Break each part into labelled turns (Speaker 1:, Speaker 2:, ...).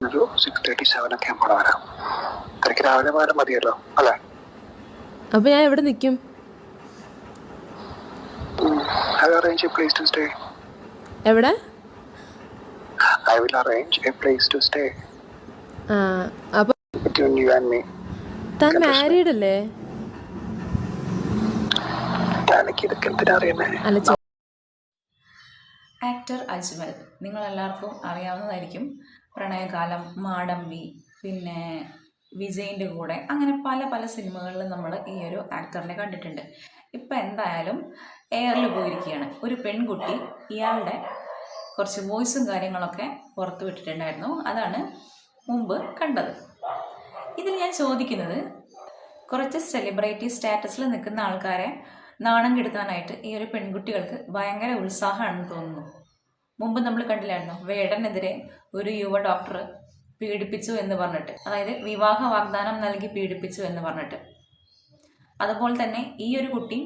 Speaker 1: ഒരു six thirty seven ഒക്കെ ആകുമ്പോൾ വരാം. തിരക്ക് രാവിലെ പോയാലും മതിയല്ലോ അല്ലേ?
Speaker 2: അപ്പോൾ ഞാൻ എവിടെ നിൽക്കും
Speaker 1: arrange a place to stay
Speaker 2: എവിടെ?
Speaker 1: I will arrange a place to stay
Speaker 2: uh
Speaker 1: you and me
Speaker 2: താൻ മാരീഡ് അല്ലേ?
Speaker 1: എനിക്ക് ഇതൊക്കെ എന്തിനാ അറിയുന്നേ?
Speaker 2: അല്ല ചെ-
Speaker 3: ആക്ടർ അജ്മൽ നിങ്ങൾ എല്ലാവർക്കും അറിയാവുന്നതായിരിക്കും. പ്രണയകാലം മാടമ്പി പിന്നെ വിജയിന്റെ കൂടെ അങ്ങനെ പല പല സിനിമകളിലും നമ്മൾ ഈ ഒരു ആക്ടറിനെ കണ്ടിട്ടുണ്ട്. ഇപ്പം എന്തായാലും എയറിൽ പോയിരിക്കുകയാണ്. ഒരു പെൺകുട്ടി ഇയാളുടെ കുറച്ച് വോയിസും കാര്യങ്ങളൊക്കെ പുറത്തു വിട്ടിട്ടുണ്ടായിരുന്നു. അതാണ് മുമ്പ് കണ്ടത്. ഇതിൽ ഞാൻ ചോദിക്കുന്നത് കുറച്ച് സെലിബ്രിറ്റി സ്റ്റാറ്റസിൽ നിൽക്കുന്ന ആൾക്കാരെ നാണം കെടുത്താനായിട്ട് ഈ ഒരു പെൺകുട്ടികൾക്ക് ഭയങ്കര ഉത്സാഹമാണെന്ന് തോന്നുന്നു. മുമ്പ് നമ്മൾ കണ്ടില്ലായിരുന്നു? വേടനെതിരെ ഒരു യുവ ഡോക്ടർ പീഡിപ്പിച്ചു എന്ന് പറഞ്ഞിട്ട്. അതായത് വിവാഹ വാഗ്ദാനം നൽകി പീഡിപ്പിച്ചു എന്ന് പറഞ്ഞിട്ട്. അതുപോലെ തന്നെ ഈ ഒരു കുട്ടി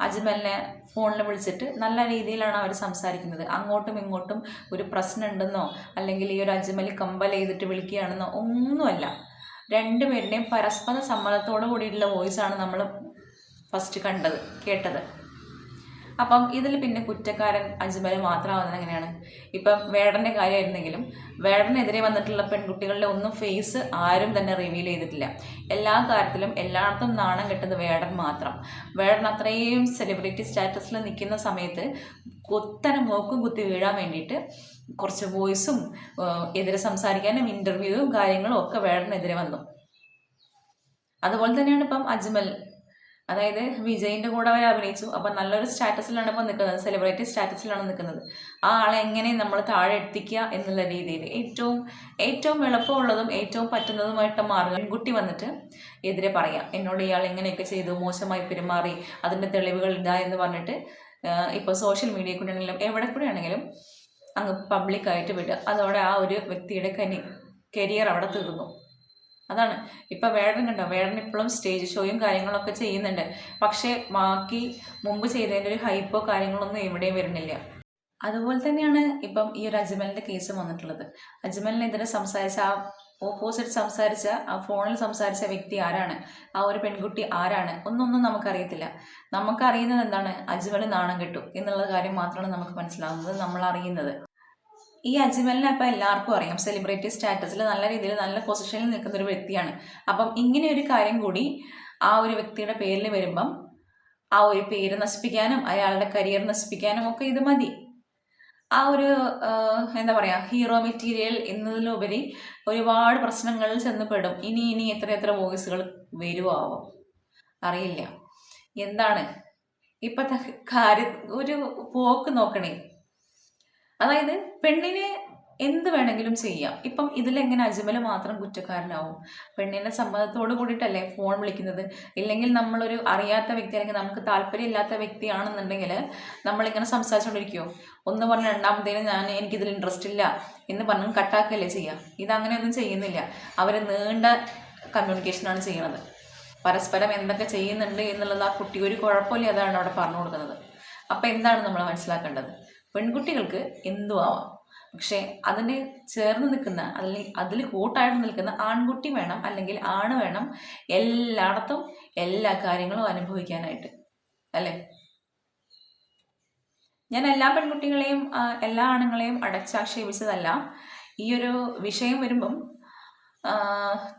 Speaker 3: അജ്മലിനെ ഫോണിൽ വിളിച്ചിട്ട് നല്ല രീതിയിലാണ് അവർ സംസാരിക്കുന്നത്. അങ്ങോട്ടും ഇങ്ങോട്ടും ഒരു പ്രശ്നം ഉണ്ടെന്നോ അല്ലെങ്കിൽ ഈ ഒരു അജ്മൽ കമ്പൽ ചെയ്തിട്ട് വിളിക്കുകയാണെന്നോ ഒന്നുമല്ല. രണ്ടുപേരുടെയും പരസ്പര സമ്മതത്തോടു കൂടിയിട്ടുള്ള ആണ് നമ്മൾ ഫസ്റ്റ് കണ്ടത് കേട്ടത്. അപ്പം ഇതിൽ പിന്നെ കുറ്റക്കാരൻ അജ്മൽ മാത്രമാവുന്നത് എങ്ങനെയാണ്? ഇപ്പം വേടന്റെ കാര്യമായിരുന്നെങ്കിലും വേടനെതിരെ വന്നിട്ടുള്ള പെൺകുട്ടികളുടെ ഒന്നും ഫേസ് ആരും തന്നെ റിവീൽ ചെയ്തിട്ടില്ല. എല്ലാ കാര്യത്തിലും എല്ലായിടത്തും നാണം കെട്ടത് വേടൻ മാത്രം. വേടൻ അത്രയും സെലിബ്രിറ്റി സ്റ്റാറ്റസിൽ നിൽക്കുന്ന സമയത്ത് കുത്തനെ മൂക്കും കുത്തി വീഴാൻ വേണ്ടിയിട്ട് കുറച്ച് വോയിസും എതിരെ സംസാരിക്കാനും ഇന്റർവ്യൂവും കാര്യങ്ങളും ഒക്കെ വേടനെതിരെ വന്നു. അതുപോലെ തന്നെയാണ് ഇപ്പം അജ്മൽ അതായത് വിജയിന്റെ കൂടെ അവർ അഭിനയിച്ചു. അപ്പം നല്ലൊരു സ്റ്റാറ്റസിലാണ് ഇപ്പോൾ നിൽക്കുന്നത്. സെലിബ്രിറ്റി സ്റ്റാറ്റസിലാണ് നിൽക്കുന്നത്. ആ ആളെ എങ്ങനെ നമ്മൾ താഴെ എത്തിക്കുക എന്നുള്ള രീതിയിൽ ഏറ്റവും ഏറ്റവും എളുപ്പമുള്ളതും ഏറ്റവും പറ്റുന്നതുമായിട്ട് മാറുക. പെൺകുട്ടി വന്നിട്ട് എതിരെ പറയാം എന്നോട് ഇയാൾ ഇങ്ങനെയൊക്കെ ചെയ്തു മോശമായി പെരുമാറി അതിന്റെ തെളിവുകൾ ഇതാ എന്ന് പറഞ്ഞിട്ട് ഇപ്പോൾ സോഷ്യൽ മീഡിയ കൂടെ ആണെങ്കിലും എവിടെ കൂടെ ആണെങ്കിലും അങ്ങ് പബ്ലിക്കായിട്ട് വിടുക. അതോടെ ആ ഒരു വ്യക്തിയുടെ കനി കരിയർ അവിടെ തീർന്നു. അതാണ്. ഇപ്പം വേടൻ കണ്ടോ? വേടൻ ഇപ്പോഴും സ്റ്റേജ് ഷോയും കാര്യങ്ങളൊക്കെ ചെയ്യുന്നുണ്ട്. പക്ഷേ ബാക്കി മുമ്പ് ചെയ്തതിന്റെ ഒരു ഹൈപ്പോ കാര്യങ്ങളൊന്നും എവിടെയും വരുന്നില്ല. അതുപോലെ തന്നെയാണ് ഇപ്പം ഈ ഒരു അജ്മലിന്റെ കേസ് വന്നിട്ടുള്ളത്. അജ്മലിനെതിരെ സംസാരിച്ച ആ ഓപ്പോസിറ്റ് സംസാരിച്ച ആ ഫോണിൽ സംസാരിച്ച വ്യക്തി ആരാണ്? ആ ഒരു പെൺകുട്ടി ആരാണ്? ഒന്നൊന്നും നമുക്കറിയത്തില്ല. നമുക്കറിയുന്നത് എന്താണ്? അജ്മൽ നാണം കെട്ടു. എന്നുള്ള കാര്യം മാത്രമാണ് നമുക്ക് മനസ്സിലാവുന്നത് നമ്മൾ അറിയുന്നത് ഈ അജ്മലിനെ അപ്പം എല്ലാവർക്കും അറിയാം. സെലിബ്രിറ്റി സ്റ്റാറ്റസിൽ നല്ല രീതിയിൽ നല്ല പൊസിഷനിൽ നിൽക്കുന്ന ഒരു വ്യക്തിയാണ്. അപ്പം ഇങ്ങനെ ഒരു കാര്യം കൂടി ആ ഒരു വ്യക്തിയുടെ പേരിൽ വരുമ്പം ആ ഒരു പേര് നശിപ്പിക്കാനും അയാളുടെ കരിയർ നശിപ്പിക്കാനും ഒക്കെ ഇത് മതി. ആ ഒരു എന്താ പറയുക ഹീറോ മെറ്റീരിയൽ എന്നതിലുപരി ഒരുപാട് പ്രശ്നങ്ങളിൽ ചെന്ന് പെടും. ഇനി ഇനി എത്ര എത്ര വോയിസുകൾ വരുമോ അറിയില്ല. എന്താണ്? ഇപ്പോഴത്തെ കാര്യം ഒരു പോക്ക് നോക്കണേ. അതായത് പെണ്ണിനെ എന്ത് വേണമെങ്കിലും ചെയ്യാം. ഇപ്പം ഇതിലെങ്ങനെ അജ്മൽ മാത്രം കുറ്റക്കാരനാവും? പെണ്ണിന്റെ സമ്മതത്തോട് കൂടിയിട്ടല്ലേ ഫോൺ വിളിക്കുന്നത്? ഇല്ലെങ്കിൽ നമ്മളൊരു അറിയാത്ത വ്യക്തി അല്ലെങ്കിൽ നമുക്ക് താല്പര്യമില്ലാത്ത വ്യക്തിയാണെന്നുണ്ടെങ്കിൽ നമ്മളിങ്ങനെ സംസാരിച്ചുകൊണ്ടിരിക്കുമോ ഒന്ന് പറഞ്ഞ രണ്ടാമത്തേന് ഞാൻ എനിക്കിതിൽ ഇൻട്രസ്റ്റ് ഇല്ല എന്ന് പറഞ്ഞ് കട്ടാക്കല്ലേ ചെയ്യാം ഇതങ്ങനെയൊന്നും ചെയ്യുന്നില്ല. അവർ നീണ്ട കമ്മ്യൂണിക്കേഷനാണ് ചെയ്യണത്. പരസ്പരം എന്തൊക്കെ ചെയ്യുന്നുണ്ട് എന്നുള്ളത് ആ കുട്ടി ഒരു കുഴപ്പമില്ല അതാണ് അവിടെ പറഞ്ഞു കൊടുക്കുന്നത് അപ്പം എന്താണ് നമ്മൾ മനസ്സിലാക്കേണ്ടത്? പെൺകുട്ടികൾക്ക് എന്തും ആവാം പക്ഷേ അതിന് ചേർന്ന് നിൽക്കുന്ന അല്ലെങ്കിൽ അതിൽ കൂട്ടായിട്ട് നിൽക്കുന്ന ആൺകുട്ടി വേണം അല്ലെങ്കിൽ ആണ് വേണം എല്ലായിടത്തും എല്ലാ കാര്യങ്ങളും അനുഭവിക്കാനായിട്ട്. അല്ലേ? ഞാൻ എല്ലാ പെൺകുട്ടികളെയും എല്ലാ ആണുങ്ങളെയും അടച്ചാക്ഷേപിച്ചതല്ല. ഈ ഒരു വിഷയം വരുമ്പം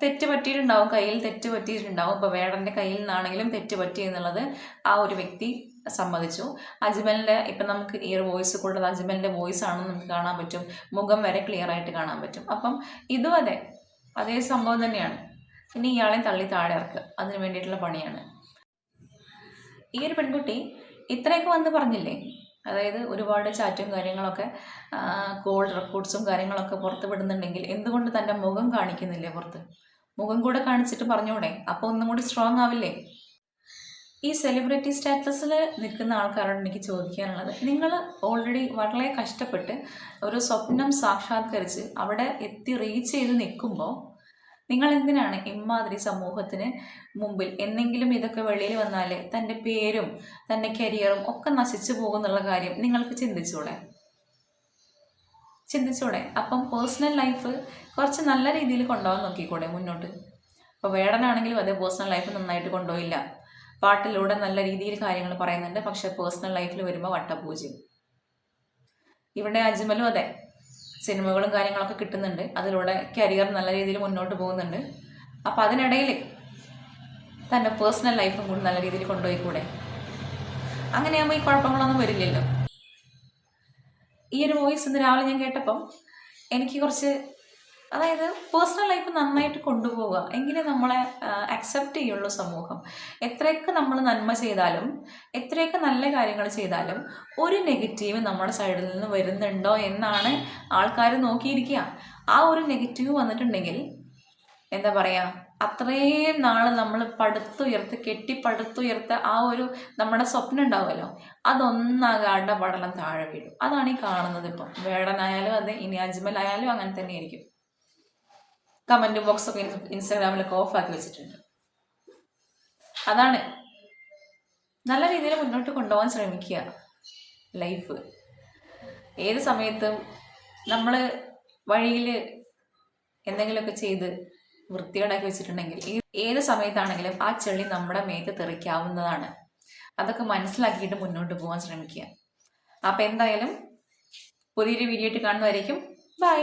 Speaker 3: തെറ്റ് പറ്റിയിട്ടുണ്ടാവും കയ്യിൽ തെറ്റ് പറ്റിയിട്ടുണ്ടാവും. ഇപ്പോൾ വേടന്റെ കയ്യിൽ നിന്നാണെങ്കിലും തെറ്റ് പറ്റി എന്നുള്ളത് ആ ഒരു വ്യക്തി സമ്മതിച്ചു. അജ്മലിന്റെ ഇപ്പം നമുക്ക് ഈ ഒരു വോയിസ് കൂടുതൽ അജ്മലിന്റെ വോയിസ് ആണെന്ന് നമുക്ക് കാണാൻ പറ്റും. മുഖം വരെ ക്ലിയർ ആയിട്ട് കാണാൻ പറ്റും. അപ്പം ഇതും അതെ അതേ സംഭവം തന്നെയാണ്. പിന്നെ ഇയാളെ തള്ളി താഴെ ഇറക്കുക. അതിന് വേണ്ടിയിട്ടുള്ള പണിയാണ്. ഈ ഒരു പെൺകുട്ടി ഇത്രയൊക്കെ വന്ന് പറഞ്ഞില്ലേ? അതായത് ഒരുപാട് ചാറ്റും കാര്യങ്ങളൊക്കെ കോൾ റെക്കോർഡ്സും കാര്യങ്ങളൊക്കെ പുറത്ത് വിടുന്നുണ്ടെങ്കിൽ എന്തുകൊണ്ട് തന്റെ മുഖം കാണിക്കുന്നില്ലേ പുറത്ത്? മുഖം കൂടെ കാണിച്ചിട്ട് പറഞ്ഞൂടെ? അപ്പോൾ ഒന്നും കൂടി സ്ട്രോങ് ആവില്ലേ? ഈ സെലിബ്രിറ്റി സ്റ്റാറ്റസിൽ നിൽക്കുന്ന ആൾക്കാരോട് എനിക്ക് ചോദിക്കാനുള്ളത്. നിങ്ങൾ ഓൾറെഡി വളരെ കഷ്ടപ്പെട്ട് ഒരു സ്വപ്നം സാക്ഷാത്കരിച്ച് അവിടെ എത്തി റീച്ച് ചെയ്ത് നിൽക്കുമ്പോൾ നിങ്ങൾ എന്തിനാണ് ഇമാതിരി സമൂഹത്തിന് മുമ്പിൽ എന്തെങ്കിലും ഇതൊക്കെ വെളിയിൽ വന്നാൽ തന്റെ പേരും തന്റെ കരിയറും ഒക്കെ നശിച്ചു പോകുന്നുള്ള കാര്യം നിങ്ങൾക്ക് ചിന്തിച്ചൂടെ? ചിന്തിച്ചൂടെ? അപ്പം പേഴ്സണൽ ലൈഫ് കുറച്ച് നല്ല രീതിയിൽ കൊണ്ടുപോകാൻ നോക്കിക്കൂടെ മുന്നോട്ട്? അപ്പോൾ വേടനാണെങ്കിലും അതേ പേഴ്സണൽ ലൈഫ് നന്നായിട്ട് കൊണ്ടുപോയില്ല. പാട്ടിലൂടെ നല്ല രീതിയിൽ കാര്യങ്ങൾ പറയുന്നുണ്ട്. പക്ഷെ പേഴ്സണൽ ലൈഫിൽ വരുമ്പോൾ വട്ടപൂജ്യം. ഇവിടെ അജ്മലും അതെ സിനിമകളും കാര്യങ്ങളൊക്കെ കിട്ടുന്നുണ്ട്. അതിലൂടെ കരിയർ നല്ല രീതിയിൽ മുന്നോട്ട് പോകുന്നുണ്ട്. അപ്പം അതിനിടയിൽ തന്റെ പേഴ്സണൽ ലൈഫും കൂടി നല്ല രീതിയിൽ കൊണ്ടുപോയി കൊണ്ടുപോയിക്കൂടെ? അങ്ങനെയാകുമ്പോൾ ഈ കുഴപ്പങ്ങളൊന്നും വരില്ലല്ലോ. ഈ ഒരു വോയിസ് ഇന്ന് രാവിലെ ഞാൻ കേട്ടപ്പം എനിക്ക് കുറച്ച് അതായത് പേഴ്സണൽ ലൈഫ് നന്നായിട്ട് കൊണ്ടുപോവുക. എങ്കിലേ നമ്മളെ അക്സെപ്റ്റ് ചെയ്യുള്ളൂ സമൂഹം. എത്രയൊക്കെ നമ്മൾ നന്മ ചെയ്താലും എത്രയൊക്കെ നല്ല കാര്യങ്ങൾ ചെയ്താലും ഒരു നെഗറ്റീവ് നമ്മുടെ സൈഡിൽ നിന്ന് വരുന്നുണ്ടോ എന്നാണ് ആൾക്കാർ നോക്കിയിരിക്കുക. ആ ഒരു നെഗറ്റീവ് വന്നിട്ടുണ്ടെങ്കിൽ എന്താ പറയുക അത്രയും നാൾ നമ്മൾ പടുത്തുയർത്ത് കെട്ടി പടുത്തുയർത്ത ആ ഒരു നമ്മുടെ സ്വപ്നം ഉണ്ടാവുമല്ലോ. അതൊന്നാകാണ്ട പടലം താഴെ വീഴും. അതാണ് ഈ കാണുന്നത് ഇപ്പം. വേടനായാലും അതെ ഇനി അജ്മലായാലും അങ്ങനെ തന്നെയായിരിക്കും. കമന്റ് ബോക്സ് ഒക്കെ ഇൻസ്റ്റാഗ്രാമിലൊക്കെ ഓഫാക്കി വെച്ചിട്ടുണ്ട്. അതാണ്. നല്ല രീതിയിൽ മുന്നോട്ട് കൊണ്ടുപോകാൻ ശ്രമിക്കുക. ലൈഫ്. ഏത് സമയത്തും നമ്മൾ വഴിയിൽ എന്തെങ്കിലുമൊക്കെ ചെയ്ത് വൃത്തികേടാക്കി വെച്ചിട്ടുണ്ടെങ്കിൽ ഏത് സമയത്താണെങ്കിലും ആ ചെളി നമ്മുടെ മേത്ത് തെറിക്കാവുന്നതാണ്. അതൊക്കെ മനസ്സിലാക്കിയിട്ട് മുന്നോട്ട് പോകാൻ ശ്രമിക്കുക. അപ്പം എന്തായാലും പുതിയൊരു വീഡിയോ ആയിട്ട് കാണുന്നതായിരിക്കും ബൈ.